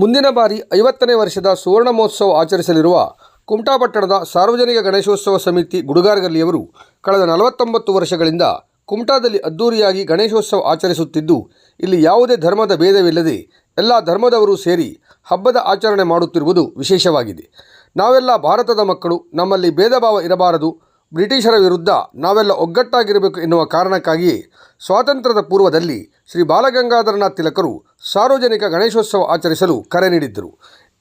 ಮುಂದಿನ ಬಾರಿ ಐವತ್ತನೇ ವರ್ಷದ ಸುವರ್ಣ ಮಹೋತ್ಸವ ಆಚರಿಸಲಿರುವ ಕುಮಟಾಪಟ್ಟಣದ ಸಾರ್ವಜನಿಕ ಗಣೇಶೋತ್ಸವ ಸಮಿತಿ ಗುಡುಗಾರ್ಗಲ್ಲಿಯವರು ಕಳೆದ ನಲವತ್ತೊಂಬತ್ತು ವರ್ಷಗಳಿಂದ ಕುಮಟಾದಲ್ಲಿ ಅದ್ದೂರಿಯಾಗಿ ಗಣೇಶೋತ್ಸವ ಆಚರಿಸುತ್ತಿದ್ದು, ಇಲ್ಲಿ ಯಾವುದೇ ಧರ್ಮದ ಭೇದವಿಲ್ಲದೆ ಎಲ್ಲ ಧರ್ಮದವರು ಸೇರಿ ಹಬ್ಬದ ಆಚರಣೆ ಮಾಡುತ್ತಿರುವುದು ವಿಶೇಷವಾಗಿದೆ. ನಾವೆಲ್ಲ ಭಾರತದ ಮಕ್ಕಳು, ನಮ್ಮಲ್ಲಿ ಭೇದ ಭಾವ ಇರಬಾರದು. ಬ್ರಿಟಿಷರ ವಿರುದ್ಧ ನಾವೆಲ್ಲ ಒಗ್ಗಟ್ಟಾಗಿರಬೇಕು ಎನ್ನುವ ಕಾರಣಕ್ಕಾಗಿಯೇ ಸ್ವಾತಂತ್ರ್ಯದ ಪೂರ್ವದಲ್ಲಿ ಶ್ರೀ ಬಾಲಗಂಗಾಧರನಾಥ್ ತಿಲಕರು ಸಾರ್ವಜನಿಕ ಗಣೇಶೋತ್ಸವ ಆಚರಿಸಲು ಕರೆ ನೀಡಿದ್ದರು.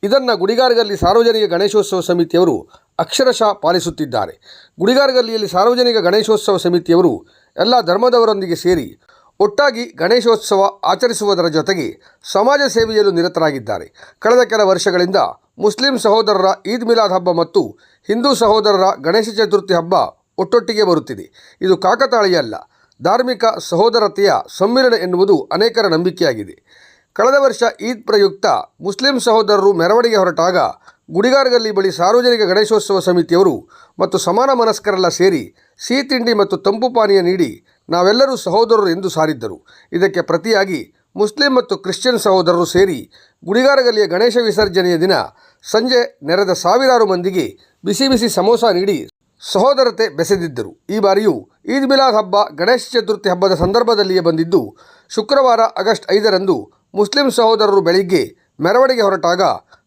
ಇದನ್ನು ಗುಡಿಗಾರಗಲ್ಲಿ ಸಾರ್ವಜನಿಕ ಗಣೇಶೋತ್ಸವ ಸಮಿತಿಯವರು ಅಕ್ಷರಶಃ ಪಾಲಿಸುತ್ತಿದ್ದಾರೆ. ಗುಡಿಗಾರಗಲ್ಲಿಯಲ್ಲಿ ಸಾರ್ವಜನಿಕ ಗಣೇಶೋತ್ಸವ ಸಮಿತಿಯವರು ಎಲ್ಲ ಧರ್ಮದವರೊಂದಿಗೆ ಸೇರಿ ಒಟ್ಟಾಗಿ ಗಣೇಶೋತ್ಸವ ಆಚರಿಸುವುದರ ಜೊತೆಗೆ ಸಮಾಜ ಸೇವೆಯಲ್ಲೂ ನಿರತರಾಗಿದ್ದಾರೆ. ಕಳೆದ ಕೆಲ ವರ್ಷಗಳಿಂದ ಮುಸ್ಲಿಂ ಸಹೋದರರ ಈದ್ ಮಿಲಾದ್ ಹಬ್ಬ ಮತ್ತು ಹಿಂದೂ ಸಹೋದರರ ಗಣೇಶ ಚತುರ್ಥಿ ಹಬ್ಬ ಒಟ್ಟೊಟ್ಟಿಗೆ ಬರುತ್ತಿದೆ. ಇದು ಕಾಕತಾಳೀಯ ಅಲ್ಲ, ಧಾರ್ಮಿಕ ಸಹೋದರತೆಯ ಸಮ್ಮಿಲನ ಎನ್ನುವುದು ಅನೇಕರ ನಂಬಿಕೆಯಾಗಿದೆ. ಕಳೆದ ವರ್ಷ ಈದ್ ಪ್ರಯುಕ್ತ ಮುಸ್ಲಿಂ ಸಹೋದರರು ಮೆರವಣಿಗೆ ಹೊರಟಾಗ ಗುಡಿಗಾರಗಲ್ಲಿ ಬಳಿ ಸಾರ್ವಜನಿಕ ಗಣೇಶೋತ್ಸವ ಸಮಿತಿಯವರು ಮತ್ತು ಸಮಾನ ಮನಸ್ಕರೆಲ್ಲ ಸೇರಿ ಸಿಹಿ ತಿಂಡಿ ಮತ್ತು ತಂಪು ಪಾನೀಯ ನೀಡಿ ನಾವೆಲ್ಲರೂ ಸಹೋದರರು ಎಂದು ಸಾರಿದ್ದರು. ಇದಕ್ಕೆ ಪ್ರತಿಯಾಗಿ ಮುಸ್ಲಿಂ ಮತ್ತು ಕ್ರಿಶ್ಚಿಯನ್ ಸಹೋದರರು ಸೇರಿ ಗುಡಿಗಾರಗಲ್ಲಿಯ ಗಣೇಶ ವಿಸರ್ಜನೆಯ ದಿನ ಸಂಜೆ ನೆರೆದ ಸಾವಿರಾರು ಮಂದಿಗೆ ಬಿಸಿ ಬಿಸಿ ಸಮೋಸ ನೀಡಿ ಸಹೋದರತೆ ಬೆಸೆದಿದ್ದರು. ಈ ಬಾರಿಯೂ ಈದ್ ಮಿಲಾದ್ ಹಬ್ಬ ಗಣೇಶ ಚತುರ್ಥಿ ಹಬ್ಬದ ಸಂದರ್ಭದಲ್ಲಿಯೇ ಬಂದಿದ್ದು, ಶುಕ್ರವಾರ ಆಗಸ್ಟ್ ಐದರಂದು ಮುಸ್ಲಿಂ ಸಹೋದರರು ಬೆಳಿಗ್ಗೆ ಮೆರವಣಿಗೆ ಹೊರಟಾಗ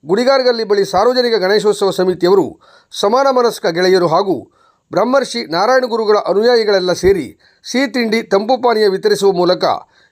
ಗುಡಿಗಾರ್ಗಲ್ಲಿ ಬಳಿ ಸಾರ್ವಜನಿಕ ಗಣೇಶೋತ್ಸವ ಸಮಿತಿಯವರು ಸಮಾನ ಮನಸ್ಕ ಗೆಳೆಯರು ಹಾಗೂ ಬ್ರಹ್ಮರ್ಷಿ ನಾರಾಯಣ ಗುರುಗಳ ಅನುಯಾಯಿಗಳೆಲ್ಲ ಸೇರಿ ಸಿಹಿ ತಿಂಡಿ ತಂಪು ಪಾನೀಯ ವಿತರಿಸುವ ಮೂಲಕ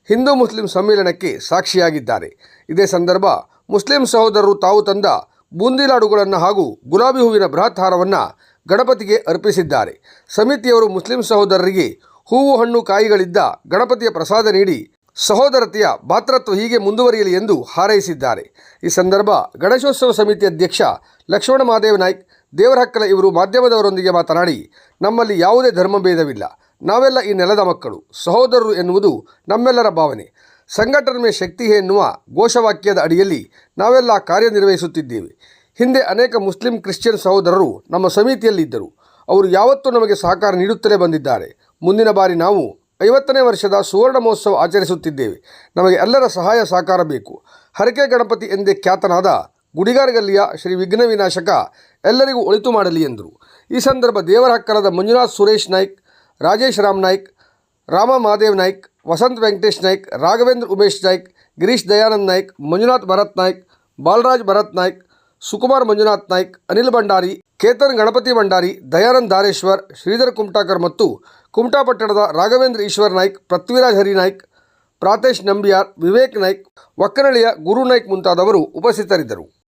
ಹಿಂದೂ ಮುಸ್ಲಿಂ ಸಮ್ಮೇಳನಕ್ಕೆ ಸಾಕ್ಷಿಯಾಗಿದ್ದಾರೆ. ಇದೇ ಸಂದರ್ಭ ಮುಸ್ಲಿಂ ಸಹೋದರರು ತಾವು ತಂದ ಬೂಂದಿಲಾಡುಗಳನ್ನು ಹಾಗೂ ಗುಲಾಬಿ ಹೂವಿನ ಬೃಹತ್ ಹಾರವನ್ನು ಗಣಪತಿಗೆ ಅರ್ಪಿಸಿದ್ದಾರೆ. ಸಮಿತಿಯವರು ಮುಸ್ಲಿಂ ಸಹೋದರರಿಗೆ ಹೂವು, ಹಣ್ಣು, ಕಾಯಿಗಳಿದ್ದ ಗಣಪತಿಯ ಪ್ರಸಾದ ನೀಡಿ ಸಹೋದರತೆಯ ಭಾತೃತ್ವ ಹೀಗೆ ಮುಂದುವರಿಯಲಿ ಎಂದು ಹಾರೈಸಿದ್ದಾರೆ. ಈ ಸಂದರ್ಭ ಗಣೇಶೋತ್ಸವ ಸಮಿತಿ ಅಧ್ಯಕ್ಷ ಲಕ್ಷ್ಮಣ ಮಹಾದೇವ ನಾಯ್ಕ್, ದೇವರಹಕ್ಕಲ ಇವರು ಮಾಧ್ಯಮದವರೊಂದಿಗೆ ಮಾತನಾಡಿ, ನಮ್ಮಲ್ಲಿ ಯಾವುದೇ ಧರ್ಮಭೇದವಿಲ್ಲ. ನಾವೆಲ್ಲ ಈ ನೆಲದ ಮಕ್ಕಳು, ಸಹೋದರರು ಎನ್ನುವುದು ನಮ್ಮೆಲ್ಲರ ಭಾವನೆ. ಸಂಘಟನೆ ಶಕ್ತಿ ಎನ್ನುವ ಘೋಷವಾಕ್ಯದ ಅಡಿಯಲ್ಲಿ ನಾವೆಲ್ಲ ಕಾರ್ಯನಿರ್ವಹಿಸುತ್ತಿದ್ದೇವೆ. ಹಿಂದೆ ಅನೇಕ ಮುಸ್ಲಿಂ ಕ್ರಿಶ್ಚಿಯನ್ ಸಹೋದರರು ನಮ್ಮ ಸಮಿತಿಯಲ್ಲಿದ್ದರು. ಅವರು ಯಾವತ್ತೂ ನಮಗೆ ಸಹಕಾರ ನೀಡುತ್ತಲೇ ಬಂದಿದ್ದಾರೆ. ಮುಂದಿನ ಬಾರಿ ನಾವು ಐವತ್ತನೇ ವರ್ಷದ ಸುವರ್ಣ ಮಹೋತ್ಸವ ಆಚರಿಸುತ್ತಿದ್ದೇವೆ. ನಮಗೆ ಎಲ್ಲರ ಸಹಾಯ ಸಹಕಾರ ಬೇಕು. ಹರಕೆ ಗಣಪತಿ ಎಂದೇ ಖ್ಯಾತನಾದ ಗುಡಿಗಾರಗಲ್ಲಿಯ ಶ್ರೀ ವಿಘ್ನ ವಿನಾಶಕ ಎಲ್ಲರಿಗೂ ಒಳಿತು ಮಾಡಲಿ ಎಂದರು. ಈ ಸಂದರ್ಭ ದೇವರ ಹಕ್ಕಲದ ಮಂಜುನಾಥ್ ಸುರೇಶ್ ನಾಯ್ಕ್, ರಾಜೇಶ್ ರಾಮ್ ನಾಯ್ಕ್, ರಾಮ ಮಹಾದೇವ್ ನಾಯ್ಕ್, ವಸಂತ್ ವೆಂಕಟೇಶ್ ನಾಯ್ಕ್, ರಾಘವೇಂದ್ರ ಉಮೇಶ್ ನಾಯ್ಕ್, ಗಿರೀಶ್ ದಯಾನಂದ್ ನಾಯ್ಕ್, ಮಂಜುನಾಥ್ ಭರತ್ ನಾಯ್ಕ್, ಬಾಲರಾಜ್ ಭರತ್ ನಾಯ್ಕ್ ಸುಕುಮಾರ್ ಮಂಜುನಾಥ್ ನಾಯ್ಕ್, ಅನಿಲ್ ಭಂಡಾರಿ, ಕೇತನ್ ಗಣಪತಿ ಭಂಡಾರಿ, ದಯಾನಂದ್ ಧಾರೇಶ್ವರ್ ಶ್ರೀಧರ್ ಕುಮಟಾಕರ್ ಮತ್ತು ಕುಮಟಾ ಪಟ್ಟಣದ ರಾಘವೇಂದ್ರ ಈಶ್ವರ್ ನಾಯ್ಕ್, ಪೃಥ್ವಿರಾಜ್ ಹರಿ ನಾಯ್ಕ್, ಪ್ರಾತೇಶ್ ನಂಬಿಯಾರ್, ವಿವೇಕ್ ನಾಯ್ಕ್, ಒಕ್ಕನಳ್ಳಿಯ ಗುರು ನಾಯ್ಕ್ ಮುಂತಾದವರು ಉಪಸ್ಥಿತರಿದ್ದರು.